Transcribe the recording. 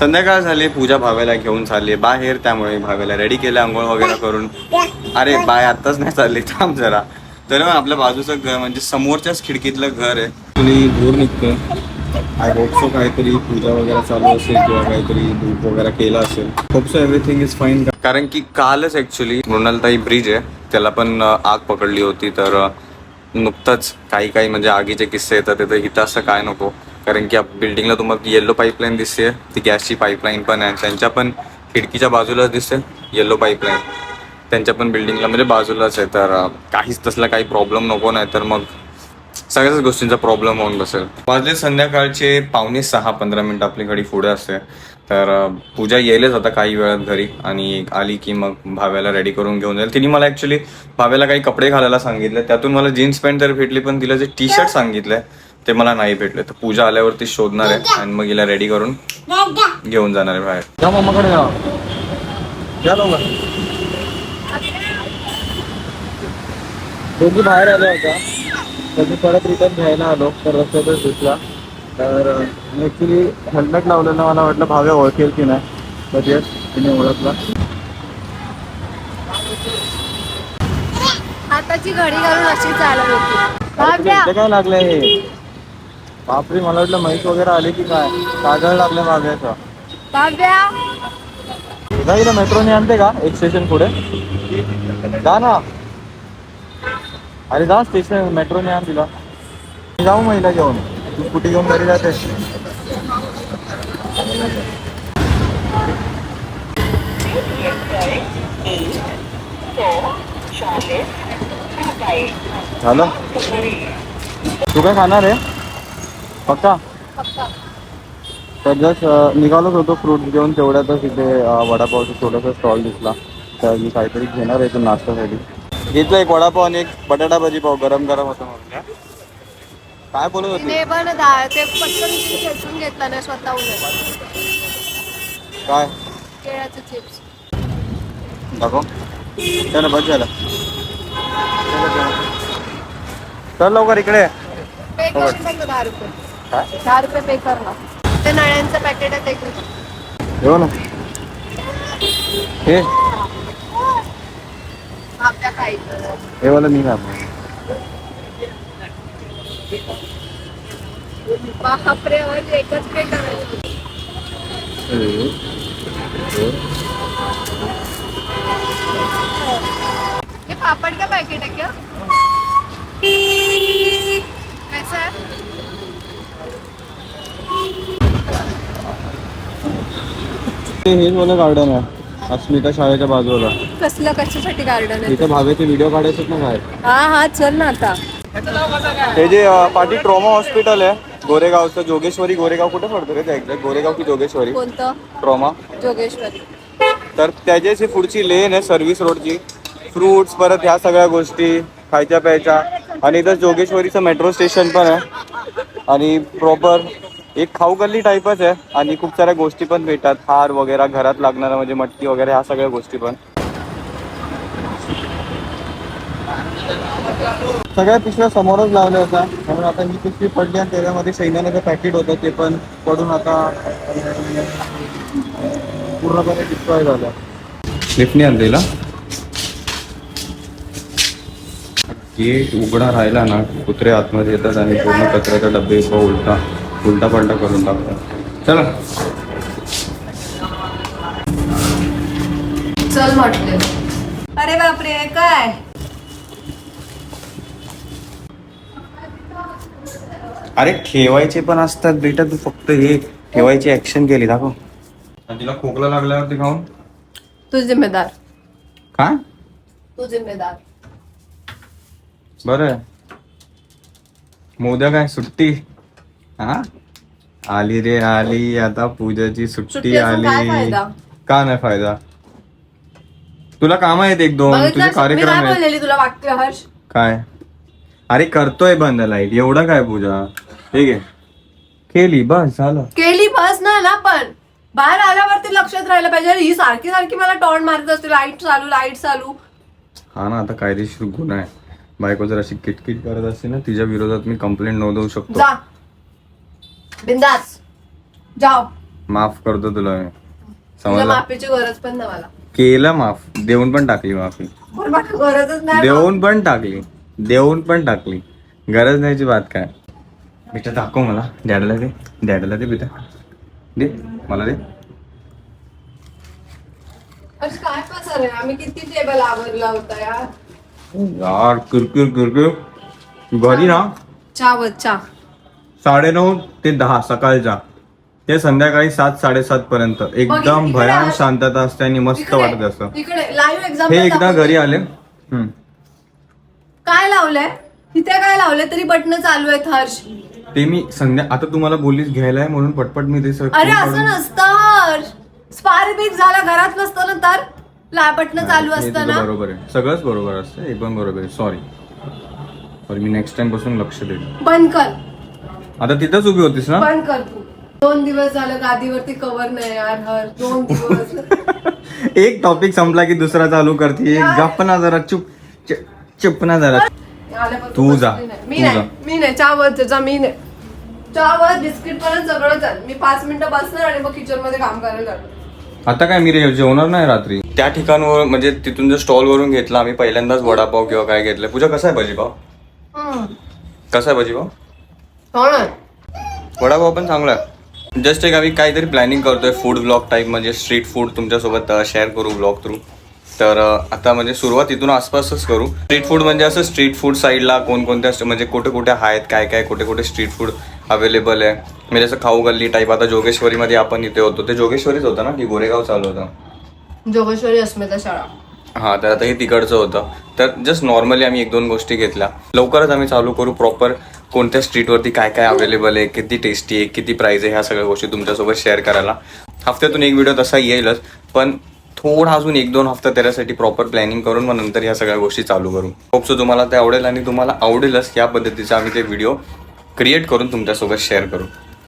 संध्याकाळ झाली पूजा भावेला घेऊन चालली. बाहेर त्यामुळे भावेला रेडी केलं आंघोळ वगैरे करून. अरे बाय आताच नाही चालली थांब जरा. तर आपल्या बाजूचं घर म्हणजे समोरच्याच खिडकीतलं घर आहे. तुम्ही दूर निघतं आय होप सो काहीतरी पूजा वगैरे चालू असेल किंवा काहीतरी धूप वगैरे केला असेल. Hope so everything is fine कारण की कालच ऍक्च्युली मृणालताई ब्रिज आहे. त्याला पण आग पकडली होती. तर नुकतंच काही काही म्हणजे आगीचे किस्से येतात तिथं इथं असं काय नको. कारण की बिल्डिंगला तुम्हाला येल्लो पाईपलाईन दिसते. ती गॅसची पाईपलाईन पण आहे. त्यांच्या पण खिडकीच्या बाजूलाच दिसते येल्लो पाईपलाईन त्यांच्या पण बिल्डिंगला म्हणजे बाजूलाच आहे. तर काहीच तसला काही प्रॉब्लेम नको नाही. तर मग सगळ्याच गोष्टींचा प्रॉब्लेम होऊन बसेल. वाजले संध्याकाळचे पावणे सहा पंधरा मिनिटं आपली घडी पुढे असते. तर पूजा येईलच आता काही वेळात घरी. आणि आली की मग भाव्याला रेडी करून घेऊन जाईल. तिने मला ऍक्च्युली भाव्याला काही कपडे घालायला सांगितले. त्यातून मला जीन्स पॅन्ट तर भेटली पण तिला जे टी शर्ट सांगितलंय ते मला नाही भेटले. तर पूजा आल्यावरती शोधणार आहे आणि मग हिला रेडी करून घेऊन जाणार आहे बाहेर. या मम्माकडे या. या लवकर. दोघी बाहेर आल्या होत्या. तर मी परत रिटर्न घ्यायला आलो. तर रस्त्यातच दिसला. तर ॲक्च्युली हेल्मेट लावलेलं मला वाटलं भाव्या ओळखेल की नाही. तर येस तिने ओळखला. हाताची घडी घालून अशी चालत होती. काय लागलंय? बापरे मला वाटलं म्हैस वगैरे आली की काय? काजळ लागलं भाव्याचं भाव्या जा मेट्रोने आणते का? एक स्टेशन पुढे. जा ना. अरे जा स्टेशन मेट्रोने आण तिला. मी जाऊ महिला घेऊन. तू स्कूटी घेऊन घरी जाते? झालं? तू काय खाणार आहे? पक्का तर जस्ट निघालोच होतो फ्रूट घेऊन तेवढ्यातच इथे वडापावचा छोटासा स्टॉल दिसला. तर मी काहीतरी घेणार आहे इथून नाश्त्यासाठी. घेतलं एक वडापाव आणि एक बटाटा भाजी पाव गरम गरम होतं म्हणून काय बोलत होती? पण ते पटकन खेचून घेतला ना स्वतःहून. काय? केळ्याचे चिप्स. दाखव. चला बस झालं. चल लवकर इकडे. पे करून टाकतो दहा रुपये काय दहा रुपये पे कर ना. ते नळ्यांचं पॅकेट आहे ते घे. येऊ ना. हे. भाव्या खायचं हे वाला मी बापरे म्हणजे एकच पे करायचं. ये पापड़ का पैकेट है क्या कैसा है ते हेच वाला गार्डन आहे. अस्मिता शाळेच्या बाजूला. कसलं कशासाठी गार्डन आहे इथे भावेचे व्हिडिओ काढायचे ना बाहेर. हा हा चल ना आता. हे जे अ, पाटी ट्रॉमा हॉस्पिटल आहे गोरेगावचं जोगेश्वरी गोरेगाव कुठे पडतं रे ते एक्झॅक्ट गोरेगाव की जोगेश्वरी? कोणतं? ट्रॉमा जोगेश्वरी. तर त्याच्याची पुढची लेन आहे सर्व्हिस रोडची फ्रुट्स परत ह्या सगळ्या गोष्टी खायच्या प्यायच्या. आणि इथं जोगेश्वरीचं मेट्रो स्टेशन पण आहे. आणि प्रॉपर एक खाऊ गल्ली टाईपच आहे. आणि खूप साऱ्या गोष्टी पण भेटतात. हार वगैरे घरात लागणारं म्हणजे मटकी वगैरे ह्या सगळ्या गोष्टी पण. सगळ्या पिशव्या समोरच लावल्या होत्या. म्हणून आता ही पिशवी पडली आणि त्याच्यामध्ये शेंगदाण्याचं पॅकेट होतं. ते पण पडून आता पूर्णपणे डिस्ट्रॉय झालं. लिफ्टने आणलेला गेट उघडा राहिला ना कुत्रे आतमध्ये येतात आणि पूर्ण कचऱ्याचा डबे उभा उलटा. उलटा पलटा करून टाकतात. चला. चल म्हटले. अरे बापरे काय? अरे ठेवायचे पण असतात बेटा. तू फक्त हे ठेवायची ऍक्शन केली दाखव. आणि तिला खोकला लागल्यावरती खाऊन? तू जिम्मेदार. काय? तू जिम्मेदार. बरं. मोद्या काय सुट्टी. हा? आली रे आली आता पूजाची सुट्टी सुट्टी असून काय आली फायदा? का नाही फायदा? तुला काम आहेत एक दोन तुझे? मी कार्यक्रम काय आहेत. बोललेली तुला वाक्य हर्ष. काय? अरे करतोय बंद लाइट एवढं काय पूजा? ठीक आहे. केली बस झालं. केली बस ना ना पण बाहेर आल्यावरती लक्षात राहिलं पाहिजे. अरे ही सारखी सारखी मला टॉर्न मारत असते लाइट चालू लाइट चालू. हा ना आता कायदेशीर गुन्हा आहे. बायको जर अशी किटकिट करत असते ना तिच्या विरोधात मी कंप्लेंट नोंदवू शकतो. जा. बिंदास. जाओ. माफ करतो तुला मी. समजलं? माफीची गरज पण नाही मला. केलं माफ. देऊन पण टाकली माफी. पण मला गरजच नाही देऊन पण टाकली. देऊन पण टाकली. गरज नाहीची बात काय? बेटा दाखव मला. डॅडला दे. डॅडला दे बेटा. दे. मला दे. अरे काय पसार आहे. आम्ही किती टेबल आवरला होता यार. यार किरकिर किरकिर. घरी ना? चहा बघ चहा. साडेनऊ ते दहा सकाळच्या. ते संध्याकाळी सात साडेसात पर्यंत. एकदम इकडे भयान आ- शांतता असते आणि मस्त वाटत असतं हे एकदा घरी आले. काय लावलंय? इथे काय लावलंय? तरी बटन चालू आहेत हर्ष. ते मी संध्या आता तुम्हाला बोलीस घ्यायला आहे म्हणून पटपट मी ते सगळं अरे असं नसतं हर्ष. स्पार झाला घरात नसतं ना तर? ला बटन चालू असतं ना? बरोबर आहे. सगळंच बरोबर असतं हे पण बरोबर आहे. सॉरी सॉरी मी नेक्स्ट टाइमपासून लक्ष देईन. बंद कर. आता तिथंच उभी होतीस ना? बंद कर तू. दोन दिवस झालं गादीवरती कवर नाही यार हर्ष दोन दिवस. एक टॉपिक संपला की दुसरा चालू करते. गप्प ना जरा चुप च- चुप ना जरा. आल्यापासून तू जा. बसली नाही. मी तू नाही जा. मी नाही. चहावर जा मी नाही. चहावर बिस्किट पर्यंत सगळं चाल. मी पाच मिनिटं बसणार आणि मग किचनमध्ये काम करायला लागणार. आता काय मी रे- जेवणार नाही रात्री? त्या ठिकाणवर म्हणजे तिथून जर स्टॉल वरून घेतला आम्ही पहिल्यांदाच वडापाव किंवा काय घेतलं पूजा कसा आहे भजीपाव? कसा आहे भजीपाव? वडापाव पण चांगला जस्ट एक आम्ही काहीतरी प्लॅनिंग करतोय फूड ब्लॉग टाईप म्हणजे स्ट्रीट फूड तुमच्यासोबत शेअर करू ब्लॉग थ्रू तर आता म्हणजे सुरुवात इथून आसपासच करू. स्ट्रीट फूड म्हणजे असं स्ट्रीट फूड साईडला कोणकोणत्या म्हणजे कुठे कुठे आहेत काय काय कुठे कुठे स्ट्रीट फूड अवेलेबल आहे. म्हणजे असं खाऊ गल्ली टाईप आता जोगेश्वरीमध्ये आपण इथे होतो. ते जोगेश्वरीच होतं ना की गोरेगाव चालू होतं? जोगेश्वरी अस्मिता शाळा. हां तर आता हे तिकडचं होतं. तर जस्ट नॉर्मली आम्ही एक दोन गोष्टी घेतल्या. लवकरच आम्ही चालू करू प्रॉपर कोणत्या स्ट्रीटवरती काय काय अवेलेबल आहे किती टेस्टी आहे किती प्राईज आहे ह्या सगळ्या गोष्टी तुमच्यासोबत शेअर करायला. हफ्त्यातून एक व्हिडिओ तसा येईलच पण थोडा अजून एक दोन हफ्ता त्याच्यासाठी प्रॉपर प्लॅनिंग करून मग नंतर ह्या सगळ्या गोष्टी चालू करू. होपसो तुम्हाला ते आवडेल आणि तुम्हाला आवडेलच या पद्धतीचा आम्ही ते व्हिडिओ क्रिएट करून तुमच्यासोबत शेअर करू.